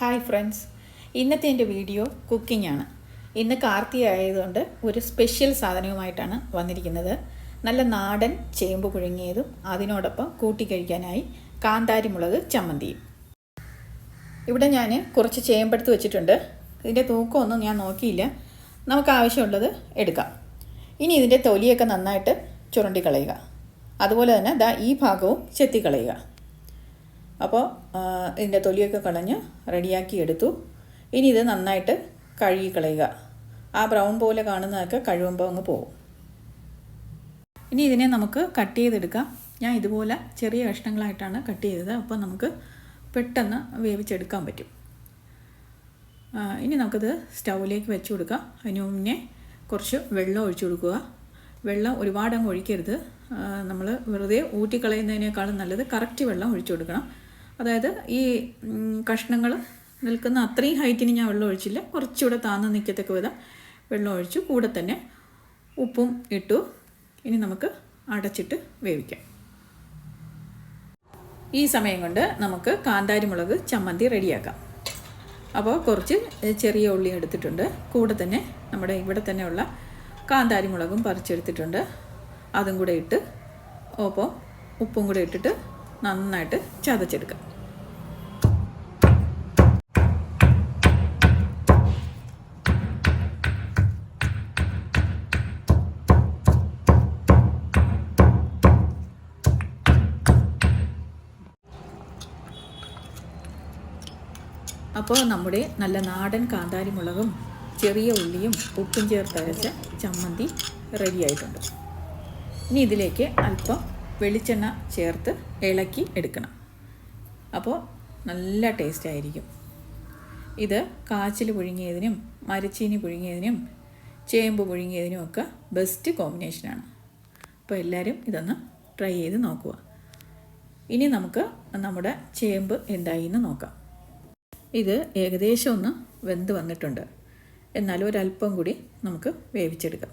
Hi friends ഇന്നത്തെ എന്റെ video cooking ആണ്. ഇന്ന് കാർത്തിക ആയതുകൊണ്ട് ഒരു സ്പെഷ്യൽ സാധനവുമായിട്ടാണ് വന്നിരിക്കുന്നത്. നല്ല നാടൻ ചേമ്പ് പുഴുങ്ങിയതും അതിനോടൊപ്പം കൂട്ടി കഴിക്കാനായി കാന്താരി മുളക് ചമ്മന്തിയും. ഇവിടെ ഞാൻ കുറച്ച് ചേമ്പെടുത്ത് വെച്ചിട്ടുണ്ട്. ഇതിന്റെ തൂക്കമൊന്നും ഞാൻ നോക്കിയില്ല. നമുക്ക് ആവശ്യമുള്ളത് എടുക്കാം. ഇനി ഇതിന്റെ തൊലിയൊക്കെ നന്നായിട്ട് ചുരണ്ടിക്കളയുക. അതുപോലെ തന്നെ ദാ ഈ ഭാഗവും ചെത്തി കളയുക അപ്പോൾ ഇതിന്റെ തൊലിയൊക്കെ കളഞ്ഞ് റെഡിയാക്കി എടുത്തു. ഇനി ഇത് നന്നായിട്ട് കഴുകി കളയുക ആ ബ്രൗൺ പോലെ കാണുന്നതൊക്കെ കഴുകുമ്പോൾ അങ്ങ് പോകും. ഇനി ഇതിനെ നമുക്ക് കട്ട് ചെയ്തെടുക്കാം. ഞാൻ ഇതുപോലെ ചെറിയ കഷ്ണങ്ങളായിട്ടാണ് കട്ട് ചെയ്തത്. അപ്പോൾ നമുക്ക് പെട്ടെന്ന് വേവിച്ചെടുക്കാൻ പറ്റും. ഇനി നമുക്കിത് സ്റ്റൗവിലേക്ക് വെച്ച് കൊടുക്കാം. അതിന് മുന്നേ കുറച്ച് വെള്ളം ഒഴിച്ചു കൊടുക്കുക. വെള്ളം ഒരുപാട് അങ്ങ് ഒഴിക്കരുത് നമ്മൾ വെറുതെ ഊറ്റിക്കളയുന്നതിനേക്കാളും നല്ലത് കറക്റ്റ് വെള്ളം ഒഴിച്ചു കൊടുക്കണം. അതായത് ഈ കഷ്ണങ്ങൾ നിൽക്കുന്ന അത്രയും ഹൈറ്റിന് ഞാൻ വെള്ളം ഒഴിച്ചില്ല. കുറച്ചുകൂടെ താന്ന് നിൽക്കത്തക്ക വിധം വെള്ളം ഒഴിച്ചു. കൂടെ തന്നെ ഉപ്പും ഇട്ടു. ഇനി നമുക്ക് അടച്ചിട്ട് വേവിക്കാം. ഈ സമയം കൊണ്ട് നമുക്ക് കാന്താരി മുളക് ചമ്മന്തി റെഡിയാക്കാം. അപ്പോൾ കുറച്ച് ചെറിയ ഉള്ളി എടുത്തിട്ടുണ്ട്. കൂടെ തന്നെ നമ്മുടെ ഇവിടെ തന്നെയുള്ള കാന്താരി മുളകും പറിച്ചെടുത്തിട്ടുണ്ട്. അതും കൂടെ ഇട്ട് ഒപ്പം ഉപ്പും കൂടെ ഇട്ടിട്ട് നന്നായിട്ട് ചതച്ചെടുക്കാം. അപ്പോൾ നമ്മുടെ നല്ല നാടൻ കാന്താരി മുളകും ചെറിയ ഉള്ളിയും ഉപ്പും ചേർത്തരച്ച ചമ്മന്തി റെഡി ആയിട്ടുണ്ട്. ഇനി ഇതിലേക്ക് അല്പം വെളിച്ചെണ്ണ ചേർത്ത് ഇളക്കി എടുക്കണം. അപ്പോൾ നല്ല ടേസ്റ്റ് ആയിരിക്കും. ഇത് കാച്ചിൽ പുഴുങ്ങിയതിനും മരച്ചീനി പുഴുങ്ങിയതിനും ചേമ്പ് പുഴുങ്ങിയതിനും ഒക്കെ ബെസ്റ്റ് കോമ്പിനേഷനാണ് അപ്പോൾ എല്ലാവരും ഇതൊന്ന് ട്രൈ ചെയ്ത് നോക്കുക. ഇനി നമുക്ക് നമ്മുടെ ചേമ്പ് എന്തായി എന്ന് നോക്കാം. ഇത് ഏകദേശം ഒന്ന് വെന്ത് വന്നിട്ടുണ്ട്. എന്നാലും ഒരല്പം കൂടി നമുക്ക് വേവിച്ചെടുക്കാം.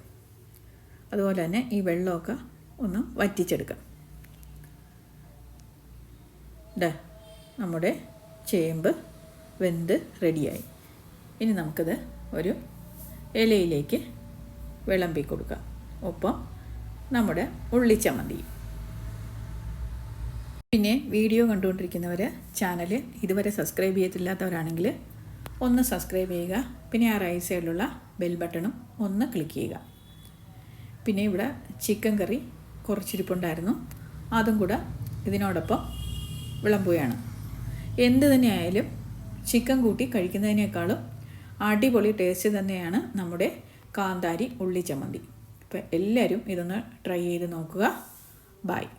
അതുപോലെ തന്നെ ഈ വെള്ളമൊക്കെ ഒന്ന് വറ്റിച്ചെടുക്കാം. ഡാ നമ്മുടെ ചേമ്പ് വെന്ത് റെഡിയായി. ഇനി നമുക്കത് ഒരു ഇലയിലേക്ക് വിളമ്പി കൊടുക്കാം. ഒപ്പം നമ്മുടെ ഉള്ളിച്ചമ്മന്തി പിന്നെ വീഡിയോ കണ്ടുകൊണ്ടിരിക്കുന്നവർ ചാനൽ ഇതുവരെ സബ്സ്ക്രൈബ് ചെയ്തിട്ടില്ലാത്തവരാണെങ്കിൽ ഒന്ന് സബ്സ്ക്രൈബ് ചെയ്യുക. പിന്നെ ആ റൈറ്റ് സൈഡിലുള്ള ബെൽ ബട്ടണും ഒന്ന് ക്ലിക്ക് ചെയ്യുക. പിന്നെ ഇവിടെ ചിക്കൻ കറി കുറച്ചിരിപ്പുണ്ടായിരുന്നു. അതും കൂടെ ഇതിനോടൊപ്പം വിളമ്പുകയാണ്. എന്ത് തന്നെയായാലും ചിക്കൻ കൂട്ടി കഴിക്കുന്നതിനേക്കാളും അടിപൊളി ടേസ്റ്റ് തന്നെയാണ് നമ്മുടെ കാന്താരി ഉള്ളി ചമ്മന്തി അപ്പോൾ എല്ലാവരും ഇതൊന്ന് ട്രൈ ചെയ്ത് നോക്കുക. ബായ്